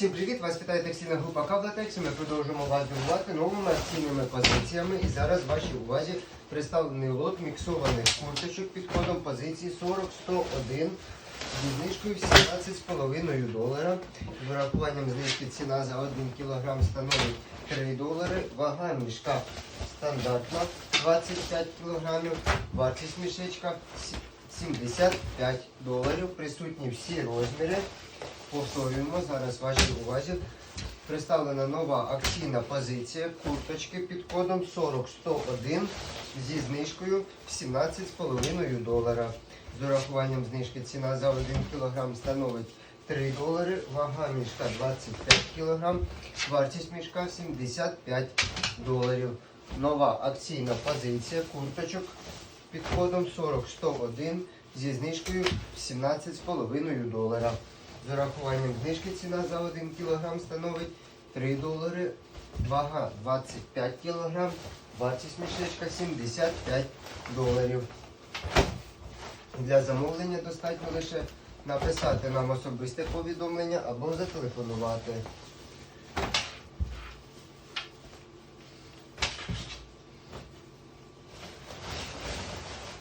Всім привіт! Вас вітає текстильна група Каблатекс. Ми продовжуємо вас дивувати новими акційними позиціями. І зараз вашій увазі представлений лот міксованих курточок під кодом позиції 40101 зі знижкою 17,5 долара. З урахуванням знижки ціна за 1 кг становить 3 долари. Вага мішка стандартна 25 кг. Вартість мішечка 75 доларів. Присутні всі розміри. Повторюємо зараз вашій увазі. Представлена нова акційна позиція курточки під кодом 40101 зі знижкою 17,5 долара. З урахуванням знижки ціна за 1 кг становить 3 долари, вага мішка 25 кг, вартість мішка 75 доларів. Нова акційна позиція курточок під кодом 40101 зі знижкою 17,5 долара. З урахуванням знижки ціна за 1 кг становить 3 долари, вага 25 кг, вартість мішечка 75 доларів. Для замовлення достатньо лише написати нам особисте повідомлення або зателефонувати.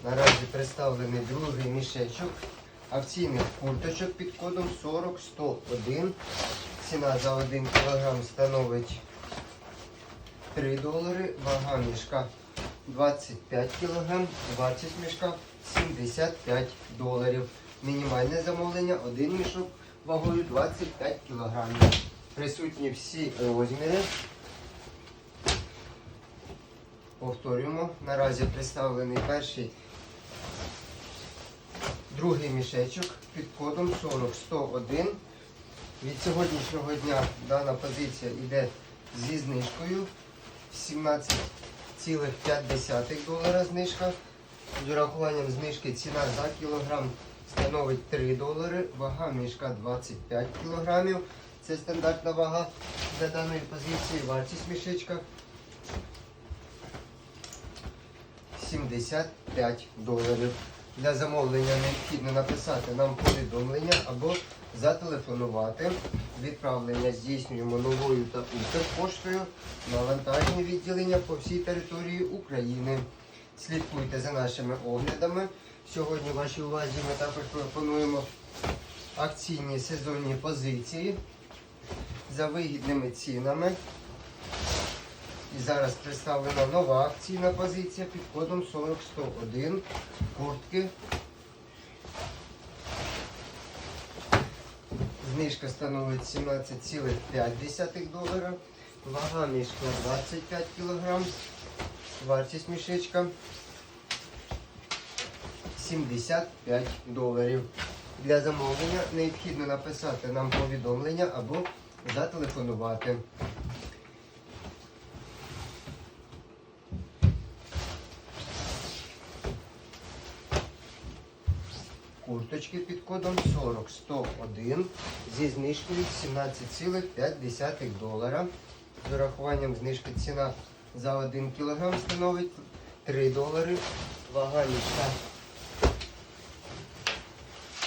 Наразі представлений другий мішечок акційних курточок під кодом 40101. Ціна за 1 кг становить 3 долари, вага мішка 25 кг, вартість мішка 75 доларів. Мінімальне замовлення один мішок вагою 25 кг. Присутні всі розміри. Повторюємо. Наразі представлений перший другий мішечок під кодом 40101. Від сьогоднішнього дня дана позиція йде зі знижкою 17,5 долара знижка. З урахуванням знижки ціна за кілограм становить 3 долари, вага мішка 25 кілограмів. Це стандартна вага для даної позиції. Вартість мішечка 75 доларів. Для замовлення необхідно написати нам повідомлення або зателефонувати. Відправлення здійснюємо новою та Укрпоштою на вантажні відділення по всій території України. Слідкуйте за нашими оглядами. Сьогодні вашій увазі ми також пропонуємо акційні сезонні позиції за вигідними цінами. Зараз представлена нова акційна позиція під кодом 40101 куртки. Знижка становить 17,5 долара. Вага мішка 25 кг. Вартість мішечка 75 доларів. Для замовлення необхідно написати нам повідомлення або зателефонувати. Курточки під кодом 40101 зі знижкою 17,5 долара. З урахуванням знижки ціна за 1 кг становить 3 долари. Вага мішка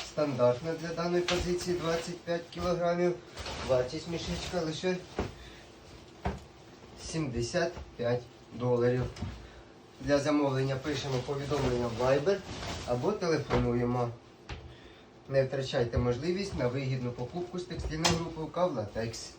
стандартна для даної позиції 25 кг. Вартість мішечка лише 75 доларів. Для замовлення пишемо повідомлення в Viber або телефонуємо. Не втрачайте можливість на вигідну покупку з текстильною групою Кавлатекс.